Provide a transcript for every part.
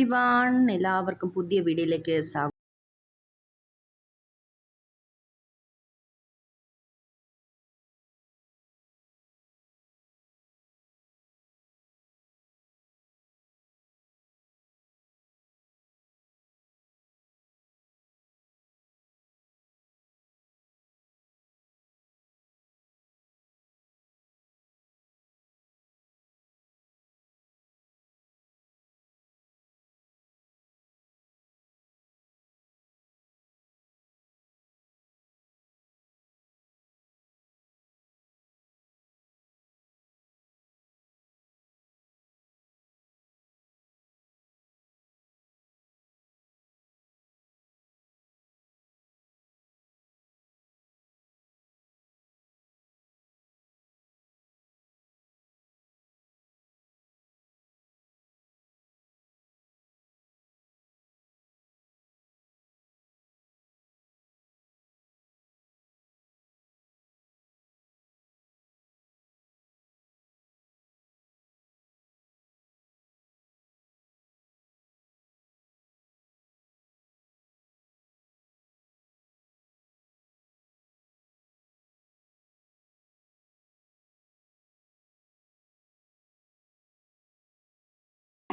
Everyone എല്ലാവർക്കും പുതിയ വീഡിയോയിലേക്ക് സ്വാഗതം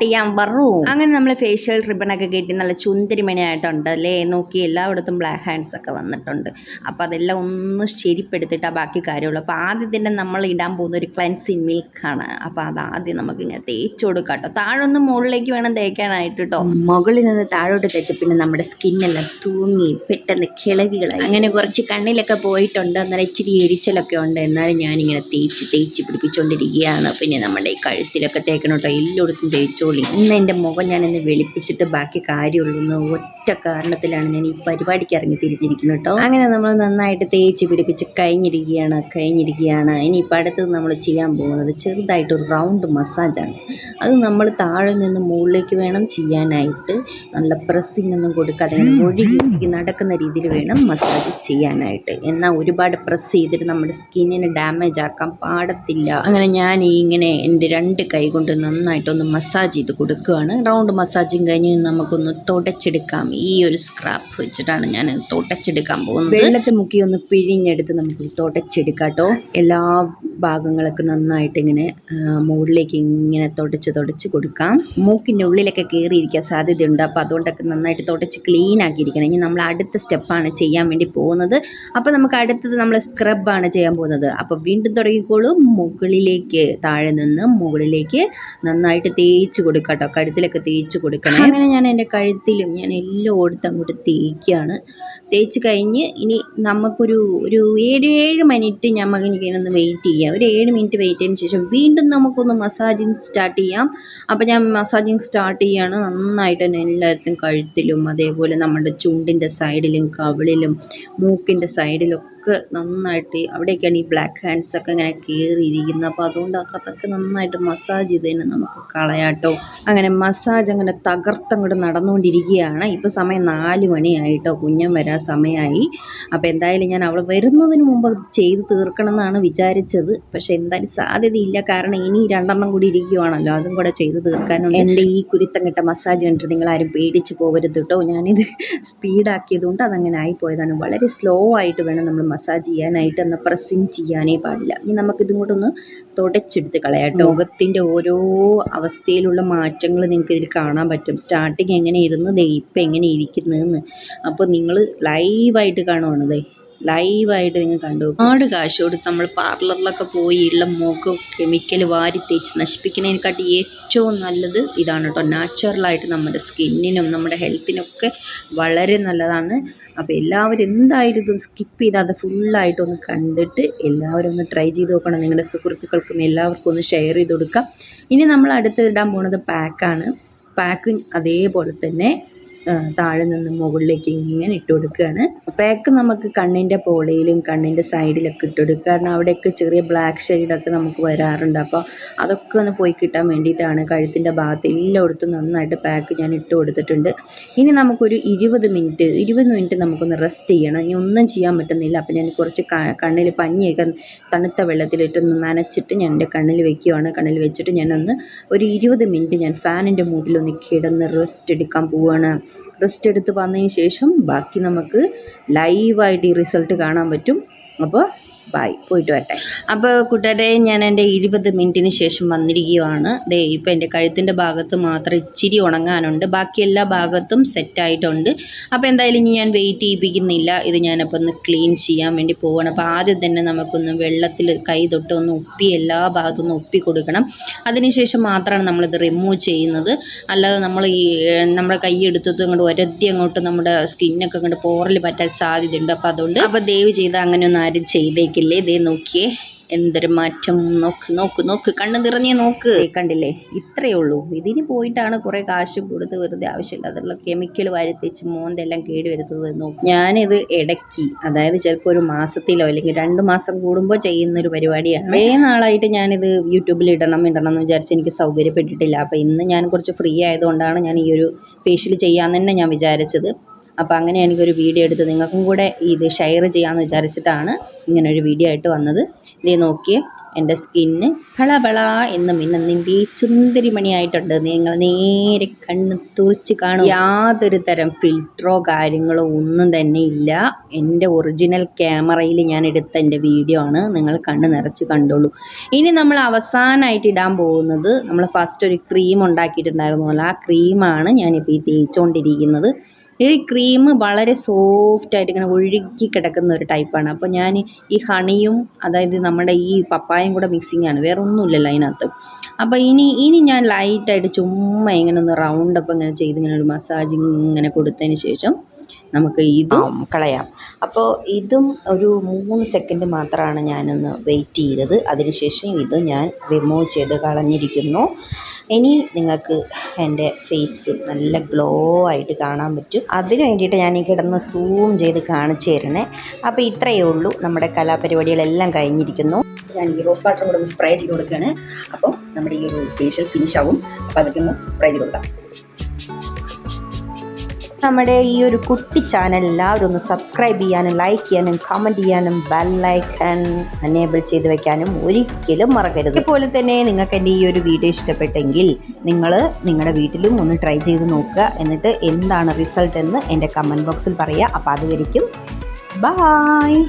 ചെയ്യാൻ വറൂ. അങ്ങനെ നമ്മൾ ഫേഷ്യൽ റിബൺ ഒക്കെ കെട്ടി നല്ല ചുന്തിരിമണിയായിട്ടുണ്ട്. അല്ലേ? നോക്കി എല്ലായിടത്തും ബ്ലാക്ക് ഹാൻഡ്സ് ഒക്കെ വന്നിട്ടുണ്ട്. അപ്പോൾ അതെല്ലാം ഒന്ന് ശരിപ്പെടുത്തിട്ട് ബാക്കി കാര്യമുള്ളൂ. അപ്പോൾ ആദ്യം തന്നെ നമ്മൾ ഇടാൻ പോകുന്ന ഒരു ക്ലൻസിങ് മിൽക്കാണ് അപ്പോൾ അത് ആദ്യം നമുക്ക് ഇങ്ങനെ തേച്ച് കൊടുക്കാം കേട്ടോ. താഴൊന്ന് മുകളിലേക്ക് വേണം തേക്കാനായിട്ട് കേട്ടോ. മുകളിൽ നിന്ന് താഴോട്ട് തേച്ച പിന്നെ നമ്മുടെ സ്കിന്നെല്ലാം തൂങ്ങി പെട്ടെന്ന് കിളകികൾ അങ്ങനെ കുറച്ച് കണ്ണിലൊക്കെ പോയിട്ടുണ്ട്. എന്നാൽ ഇച്ചിരി എരിച്ചലൊക്കെ ഉണ്ട്. എന്നാലും ഞാനിങ്ങനെ തേച്ച് തേച്ച് പിടിപ്പിച്ചുകൊണ്ടിരിക്കുകയാണ് പിന്നെ നമ്മുടെ ഈ കഴുത്തിലൊക്കെ തേക്കണം കേട്ടോ. എല്ലായിടത്തും തേച്ചോളി ഇന്ന് എന്റെ മുഖം ഞാൻ എന്നെ വെളുപ്പിച്ചിട്ട് ബാക്കി കാര്യമുള്ളൂ എന്ന് ഒറ്റ കാരണത്തിലാണ് ഞാൻ ഈ പരിപാടിക്ക് ഇറങ്ങി തിരിച്ചിരിക്കുന്നത് കേട്ടോ. അങ്ങനെ നമ്മൾ നന്നായിട്ട് തേച്ച് പിടിപ്പിച്ച് കഴിഞ്ഞിരിക്കുകയാണ് കഴിഞ്ഞിരിക്കുകയാണ്. ഇനിയിപ്പോൾ അടുത്തത് നമ്മൾ ചെയ്യാൻ പോകുന്നത് ചെറുതായിട്ട് ഒരു റൗണ്ട് മസാജാണ്. അത് നമ്മൾ താഴെ നിന്ന് മുകളിലേക്ക് വേണം ചെയ്യാനായിട്ട്. നല്ല പ്രസ്സിങ് ഒന്നും കൊടുക്കാതെ ഒഴുകി ഒഴുകി നടക്കുന്ന രീതിയിൽ വേണം മസാജ് ചെയ്യാനായിട്ട്. എന്നാൽ ഒരുപാട് പ്രസ് ചെയ്തിട്ട് നമ്മുടെ സ്കിന്നിന് ഡാമേജ് ആക്കാൻ പാടത്തില്ല. അങ്ങനെ ഞാൻ ഈ ഇങ്ങനെ എന്റെ രണ്ട് കൈ കൊണ്ട് നന്നായിട്ടൊന്ന് മസാജ് ചെയ്ത് കൊടുക്കുകയാണ്. റൗണ്ട് മസാജിങ് കഴിഞ്ഞ് നമുക്കൊന്ന് തുടച്ചെടുക്കാം. ഈ ഒരു സ്ക്രാപ്പ് വെച്ചിട്ടാണ് ഞാൻ തുടച്ചെടുക്കാൻ പോകുന്നത്. വെള്ളത്തിൽ മുക്കി ഒന്ന് പിഴിഞ്ഞെടുത്ത് നമുക്ക് തുടച്ചെടുക്കാം കേട്ടോ. എല്ലാ ഭാഗങ്ങളൊക്കെ നന്നായിട്ട് ഇങ്ങനെ മുകളിലേക്ക് ഇങ്ങനെ തുടച്ച് തുടച്ച് കൊടുക്കാം. മൂക്കിന്റെ ഉള്ളിലൊക്കെ കയറിയിരിക്കാൻ സാധ്യതയുണ്ട്. അപ്പോൾ അതുകൊണ്ടൊക്കെ നന്നായിട്ട് തുടച്ച് ക്ലീൻ ആക്കിയിരിക്കണം. ഇനി നമ്മൾ അടുത്ത സ്റ്റെപ്പാണ് ചെയ്യാൻ വേണ്ടി പോകുന്നത്. അപ്പോൾ നമുക്ക് അടുത്തത് നമ്മൾ സ്ക്രബാണ് ചെയ്യാൻ പോകുന്നത്. അപ്പോൾ വീണ്ടും തുടങ്ങിക്കോളൂ. മുകളിലേക്ക് താഴെ നിന്ന് മുകളിലേക്ക് നന്നായിട്ട് തേച്ച് കൊടുക്കാം കേട്ടോ. കഴുത്തിലൊക്കെ തേച്ച് കൊടുക്കണം. അങ്ങനെ ഞാൻ എന്റെ കഴുത്തിലും ഞാൻ എല്ലാം ഓടുത്ത് അങ്ങോട്ട് തേക്കുകയാണ് തേച്ച് കഴിഞ്ഞ് ഇനി നമുക്കൊരു ഒരു ഏഴ് ഏഴ് മിനിറ്റ് നമുക്ക് ഒന്ന് വെയിറ്റ് ചെയ്യാം. ഒരു ഏഴ് മിനിറ്റ് വെയിറ്റ് ചെയ്തതിന് ശേഷം വീണ്ടും നമുക്കൊന്ന് മസാജിങ് സ്റ്റാർട്ട് ചെയ്യാം. അപ്പോൾ ഞാൻ മസാജിങ് സ്റ്റാർട്ട് ചെയ്യാണ്. നന്നായിട്ട് തന്നെ എല്ലായിടത്തും കഴുത്തിലും അതേപോലെ നമ്മുടെ ചുണ്ടിന്റെ സൈഡിലും കവിളിലും മൂക്കിന്റെ സൈഡിലും ഒക്കെ നന്നായിട്ട് അവിടെയൊക്കെയാണ് ഈ ബ്ലാക്ക് ഹാൻഡ്സ് ഒക്കെ ഇങ്ങനെ കയറിയിരിക്കുന്നത് അപ്പോൾ അതുകൊണ്ട് അതൊക്കെ നന്നായിട്ട് മസാജ് ചെയ്ത് തന്നെ നമുക്ക് കളയാട്ടോ അങ്ങനെ മസാജ് അങ്ങനെ തകർത്തങ്ങോട്ട് നടന്നുകൊണ്ടിരിക്കുകയാണ്. ഇപ്പോൾ സമയം നാല് മണിയായിട്ടോ കുഞ്ഞൻ വരാൻ സമയമായി. അപ്പോൾ എന്തായാലും ഞാൻ അവൾ വരുന്നതിന് മുമ്പ് ചെയ്ത് തീർക്കണം എന്നാണ് വിചാരിച്ചത്. പക്ഷേ എന്തായാലും സാധ്യതയില്ല. കാരണം ഇനി രണ്ടെണ്ണം കൂടി ഇരിക്കുവാണല്ലോ. അതും കൂടെ ചെയ്ത് തീർക്കാനുണ്ട്. എന്റെ ഈ കുരുത്തം കിട്ട മസാജ് കണ്ടിട്ട് നിങ്ങളാരും പേടിച്ച് പോകരുത് കേട്ടോ. ഞാനിത് സ്പീഡാക്കിയതുകൊണ്ട് അതങ്ങനെ ആയിപ്പോയതാണ്. വളരെ സ്ലോ ആയിട്ട് വേണം നമ്മൾ മസാജ് ചെയ്യാനായിട്ട് എന്നാൽ പ്രസ്സിങ് ചെയ്യാനേ പാടില്ല. ഇനി നമുക്കിതും കൂടെ ഒന്ന് തുടച്ചെടുത്ത് കളയാം ലോകത്തിന്റെ ഓരോ അവസ്ഥയിലുള്ള മാറ്റങ്ങൾ നിങ്ങൾക്ക് ഇതിൽ കാണാൻ പറ്റും. സ്റ്റാർട്ടിങ് എങ്ങനെ ഇരുന്നു ദേ ഇപ്പം എങ്ങനെ ഇരിക്കുന്നതെന്ന് അപ്പോൾ നിങ്ങൾ ലൈവായിട്ട് കാണുവാണ് ദേ. ലൈവായിട്ട് നിങ്ങൾ കണ്ടു. ഒരുപാട് കാശ് കൊടുത്ത് നമ്മൾ പാർലറിലൊക്കെ പോയി ഉള്ള മുഖം കെമിക്കൽ വാരി തേച്ച് നശിപ്പിക്കുന്നതിനെക്കാട്ടി ഏറ്റവും നല്ലത് ഇതാണ് കേട്ടോ. നാച്ചുറലായിട്ട് നമ്മുടെ സ്കിന്നിനും നമ്മുടെ ഹെൽത്തിനൊക്കെ വളരെ നല്ലതാണ്. അപ്പോൾ എല്ലാവരും എന്തായാലും ഇതൊന്ന് സ്കിപ്പ് ചെയ്താതെ ഫുള്ളായിട്ട് ഒന്ന് കണ്ടിട്ട് എല്ലാവരും ഒന്ന് ട്രൈ ചെയ്ത് നോക്കണം. നിങ്ങളുടെ സുഹൃത്തുക്കൾക്കും എല്ലാവർക്കും ഒന്ന് ഷെയർ ചെയ്ത് കൊടുക്കാം. ഇനി നമ്മൾ അടുത്ത് ഇടാൻ പോണത് പാക്കാണ് പാക്കും അതേപോലെ തന്നെ താഴെ നിന്ന് മുകളിലേക്ക് ഇങ്ങനെ ഇട്ട് കൊടുക്കുകയാണ്. പാക്ക് നമുക്ക് കണ്ണിന്റെ പോളയിലും കണ്ണിന്റെ സൈഡിലൊക്കെ ഇട്ട് കൊടുക്കുക. കാരണം അവിടെയൊക്കെ ചെറിയ ബ്ലാക്ക് ഷെയ്ഡൊക്കെ നമുക്ക് വരാറുണ്ട്. അപ്പോൾ അതൊക്കെ ഒന്ന് പോയി കിട്ടാൻ വേണ്ടിയിട്ടാണ് കഴുത്തിന്റെ ഭാഗത്ത് എല്ലായിടത്തും നന്നായിട്ട് പാക്ക് ഞാൻ ഇട്ട് കൊടുത്തിട്ടുണ്ട്. ഇനി നമുക്കൊരു ഇരുപത് മിനിറ്റ് ഇരുപത് മിനിറ്റ് നമുക്കൊന്ന് റെസ്റ്റ് ചെയ്യണം. ഇനി ഒന്നും ചെയ്യാൻ പറ്റുന്നില്ല. അപ്പോൾ ഞാൻ കുറച്ച് കണ്ണിൽ പഞ്ഞിയൊക്കെ തണുത്ത വെള്ളത്തിലിട്ടൊന്ന് നനച്ചിട്ട് ഞാൻ എന്റെ കണ്ണിൽ വെക്കുകയാണ് കണ്ണിൽ വെച്ചിട്ട് ഞാനൊന്ന് ഒരു ഇരുപത് മിനിറ്റ് ഞാൻ ഫാനിന്റെ മൂട്ടിലൊന്ന് കിടന്ന് റെസ്റ്റ് എടുക്കാൻ പോവുകയാണ് റെസ്റ്റ് എടുത്ത് വന്നതിന് ശേഷം ബാക്കി നമുക്ക് ലൈവായിട്ട് ഈ റിസൾട്ട് കാണാൻ പറ്റും. അപ്പോൾ ബൈ പോയിട്ട് വരട്ടെ. അപ്പോൾ കൂട്ടുകാരെ ഞാൻ എന്റെ ഇരുപത് മിനിറ്റിന് ശേഷം വന്നിരിക്കുകയാണ്. ദേ ഇപ്പോൾ എന്റെ കഴുത്തിന്റെ ഭാഗത്ത് മാത്രം ഇച്ചിരി ഉണങ്ങാനുണ്ട്. ബാക്കി എല്ലാ ഭാഗത്തും സെറ്റായിട്ടുണ്ട് അപ്പോൾ എന്തായാലും ഇനി ഞാൻ വെയിറ്റ് ചെയ്യിപ്പിക്കുന്നില്ല. ഇത് ഞാനപ്പോൾ ഒന്ന് ക്ലീൻ ചെയ്യാൻ വേണ്ടി പോവുകയാണ് അപ്പോൾ ആദ്യം തന്നെ നമുക്കൊന്ന് വെള്ളത്തിൽ കൈ തൊട്ട് ഒന്ന് ഉപ്പി എല്ലാ ഭാഗത്തും ഒന്ന് ഉപ്പി കൊടുക്കണം. അതിനുശേഷം മാത്രമാണ് നമ്മളിത് റിമൂവ് ചെയ്യുന്നത്. അല്ലാതെ നമ്മൾ ഈ നമ്മുടെ കൈ എടുത്തത് ഇങ്ങോട്ട് ഒരത്തി അങ്ങോട്ട് നമ്മുടെ സ്കിന്നൊക്കെ അങ്ങോട്ട് പോറൽ പറ്റാൻ സാധ്യതയുണ്ട്. അപ്പോൾ അതുകൊണ്ട് അപ്പോൾ ദയവ് ചെയ്ത് അങ്ങനെയൊന്നും ആരും ചെയ്തേക്കില്ലേ ഇതേ നോക്കിയേ എന്തൊരു മാറ്റം. നോക്ക് നോക്ക് നോക്ക്. കണ്ണു നിറഞ്ഞേ നോക്ക്. കണ്ടില്ലേ? ഇത്രയേ ഉള്ളൂ. ഇതിന് പോയിട്ടാണ് കുറേ കാശ് കൊടുത്ത് വെറുതെ ആവശ്യമില്ലാത്തുള്ള കെമിക്കൽ വരുത്തിച്ച് മോന്തെല്ലാം കേടി വരുന്നത് നോക്കും. ഞാനിത് ഇടയ്ക്ക് അതായത് ചിലപ്പോൾ ഒരു മാസത്തിലോ അല്ലെങ്കിൽ രണ്ട് മാസം കൂടുമ്പോൾ ചെയ്യുന്ന ഒരു പരിപാടിയാണ്. കുറേ നാളായിട്ട് ഞാനിത് യൂട്യൂബിൽ ഇടണം ഇടണം എന്ന് വിചാരിച്ച് എനിക്ക് സൗകര്യപ്പെട്ടിട്ടില്ല. അപ്പോൾ ഇന്ന് ഞാൻ കുറച്ച് ഫ്രീ ആയതുകൊണ്ടാണ് ഞാൻ ഈ ഒരു ഫേഷ്യൽ ചെയ്യാമെന്ന് തന്നെ ഞാൻ വിചാരിച്ചത്. അപ്പോൾ അങ്ങനെ എനിക്കൊരു വീഡിയോ എടുത്ത് നിങ്ങൾക്കും കൂടെ ഇത് ഷെയർ ചെയ്യാമെന്ന് വിചാരിച്ചിട്ടാണ് ഇങ്ങനൊരു വീഡിയോ ആയിട്ട് വന്നത്. ഇതേ നോക്കിയേ എന്റെ സ്കിന്ന് ബള എന്ന് മിന്നുന്നതിന്റെ ചുന്ദരിമണിയായിട്ടുണ്ട്. നിങ്ങൾ നേരെ കണ്ണ് തുറിച്ച് കാണും. യാതൊരു തരം ഫിൽറ്ററോ കാര്യങ്ങളോ ഒന്നും തന്നെ ഇല്ല. എന്റെ ഒറിജിനൽ ക്യാമറയിൽ ഞാൻ എടുത്ത എന്റെ വീഡിയോ ആണ്. നിങ്ങൾ കണ്ണ് നിറച്ച് കണ്ടോളൂ. ഇനി നമ്മൾ അവസാനമായിട്ട് ഇടാൻ പോകുന്നത് നമ്മൾ ഫസ്റ്റ് ഒരു ക്രീം ഉണ്ടാക്കിയിട്ടുണ്ടായിരുന്നല്ലോ. ആ ക്രീമാണ് ഞാനിപ്പോൾ ഈ തേച്ചുകൊണ്ടിരിക്കുന്നത് ഈ ക്രീം വളരെ സോഫ്റ്റ് ആയിട്ട് ഇങ്ങനെ ഒഴുകി കിടക്കുന്ന ഒരു ടൈപ്പാണ് അപ്പോൾ ഞാൻ ഈ ഹണിയും അതായത് നമ്മുടെ ഈ പപ്പായും കൂടെ മിക്സിങ് ആണ്. വേറെ ഒന്നുമില്ലല്ലോ അതിനകത്ത്. അപ്പോൾ ഇനി ഇനി ഞാൻ ലൈറ്റായിട്ട് ചുമ്മാ ഇങ്ങനെ ഒന്ന് റൗണ്ട് അപ്പം ഇങ്ങനെ ചെയ്ത് ഇങ്ങനെ ഒരു മസാജ് ഇങ്ങനെ കൊടുത്തതിന് ശേഷം നമുക്ക് ഇതും കളയാം. അപ്പോൾ ഇതും ഒരു മൂന്ന് സെക്കൻഡ് മാത്രമാണ് ഞാനൊന്ന് വെയിറ്റ് ചെയ്തത്. അതിനുശേഷം ഇത് ഞാൻ റിമൂവ് ചെയ്ത് കളഞ്ഞിരിക്കുന്നു. ഇനി നിങ്ങൾക്ക് എന്റെ ഫേസ് നല്ല ഗ്ലോ ആയിട്ട് കാണാൻ പറ്റും. അതിന് വേണ്ടിയിട്ട് ഞാൻ ഈ കിടന്ന് സൂം ചെയ്ത് കാണിച്ചു തരണേ. അപ്പോൾ ഇത്രയേ ഉള്ളൂ. നമ്മുടെ കലാപരിപാടികളെല്ലാം കഴിഞ്ഞിരിക്കുന്നു. ഞാൻ ഈ റോസ് വാട്ടർ കൂടെ സ്പ്രേ ചെയ്ത് കൊടുക്കുകയാണ്. അപ്പോൾ നമ്മുടെ ഈ ഒരു ഫേഷ്യൽ ഫിനിഷ് ആവും. അപ്പോൾ അതൊക്കെ ഒന്ന് സ്പ്രേ ചെയ്ത് കൊടുക്കാം. നമ്മുടെ ഈ ഒരു കുട്ടി ചാനൽ എല്ലാവരും ഒന്ന് സബ്സ്ക്രൈബ് ചെയ്യാനും ലൈക്ക് ചെയ്യാനും കമന്റ് ചെയ്യാനും ബെൽ ലൈക്കൺ അനേബിൾ ചെയ്ത് വെക്കാനും ഒരിക്കലും മറക്കരുത്. അതുപോലെ തന്നെ നിങ്ങൾക്ക് എന്റെ ഈ ഒരു വീഡിയോ ഇഷ്ടപ്പെട്ടെങ്കിൽ നിങ്ങൾ നിങ്ങളുടെ വീട്ടിലും ഒന്ന് ട്രൈ ചെയ്ത് നോക്കുക. എന്നിട്ട് എന്താണ് റിസൾട്ട് എന്ന് എന്റെ കമന്റ് ബോക്സിൽ പറയുക. അപ്പോൾ അതുവരിക്കും ബായ്